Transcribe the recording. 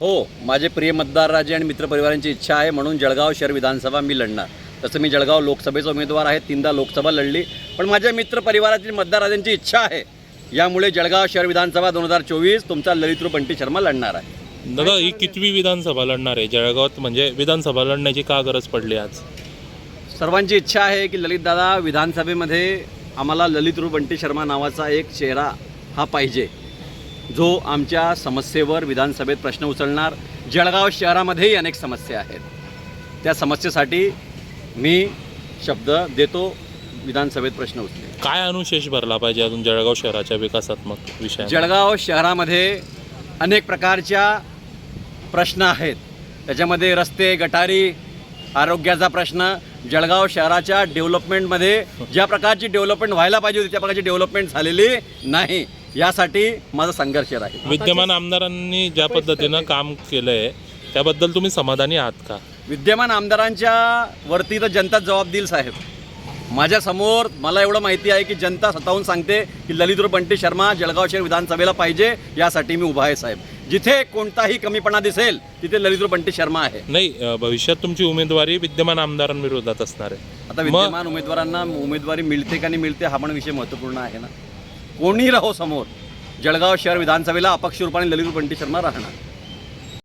हो माझे प्रिय मतदार राजे आणि मित्रपरिवारांची इच्छा आहे म्हणून जळगाव शहर विधानसभा मी लढणार. तसं मी जळगाव लोकसभेचा उमेदवार आहे तीनदा लोकसभा लढली पण माझ्या मित्रपरिवारातील मतदार राजांची इच्छा आहे. यामुळे जळगाव शहर विधानसभा दोन हजार चोवीस तुमचा ललितरू बंटी शर्मा लढणार आहे. दादा ही कितवी विधानसभा लढणार आहे? जळगावात म्हणजे विधानसभा लढण्याची का गरज पडली आज? सर्वांची इच्छा आहे की ललितदादा विधानसभेमध्ये आम्हाला ललितरू बंटी शर्मा नावाचा एक चेहरा हा पाहिजे. जो आमच्या समस्येवर विधानसभेत प्रश्न उचलणार जळगाव शहरामध्येही अनेक समस्या आहेत. त्या समस्येसाठी मी शब्द देतो विधानसभेत प्रश्न उचलेल. काय अनुशेष भरला पाहिजे अजून जळगाव शहराच्या विकासात्मक विषय जळगाव शहरामध्ये अनेक प्रकारच्या प्रश्न आहेत. त्याच्यामध्ये रस्ते गटारी आरोग्याचा प्रश्न जळगाव शहराच्या डेव्हलपमेंटमध्ये ज्या प्रकारची डेव्हलपमेंट व्हायला पाहिजे होती त्या प्रकारची डेव्हलपमेंट झालेली नाही. यासाठी माझा संघर्ष राहील. विद्यमान आमदारांनी ज्या पद्धतीनं काम केलंय त्याबद्दल तुम्ही समाधानी आहात का? विद्यमान आमदारांच्या वरती तर जनता जबाब देईल साहेब. माझ्यासमोर मला एवढं माहिती आहे की जनता स्वतःहून सांगते की ललितरू बंटी शर्मा जळगाव शहर विधानसभेला पाहिजे यासाठी मी उभा आहे साहेब. जिथे कोणताही कमीपणा दिसेल तिथे ललितरू बंटी शर्मा आहे. नाही अं, भविष्यात तुमची उमेदवारी विद्यमान आमदारांविरोधात असणार आहे. आता विद्यमान उमेदवारांना उमेदवारी मिळते का नाही मिळते हा पण विषय महत्त्वपूर्ण आहे ना. कोणी राहो समोर. जळगाव शहर विधानसभेला अपक्ष रूपाने ललित बंटी शर्मा राहणार.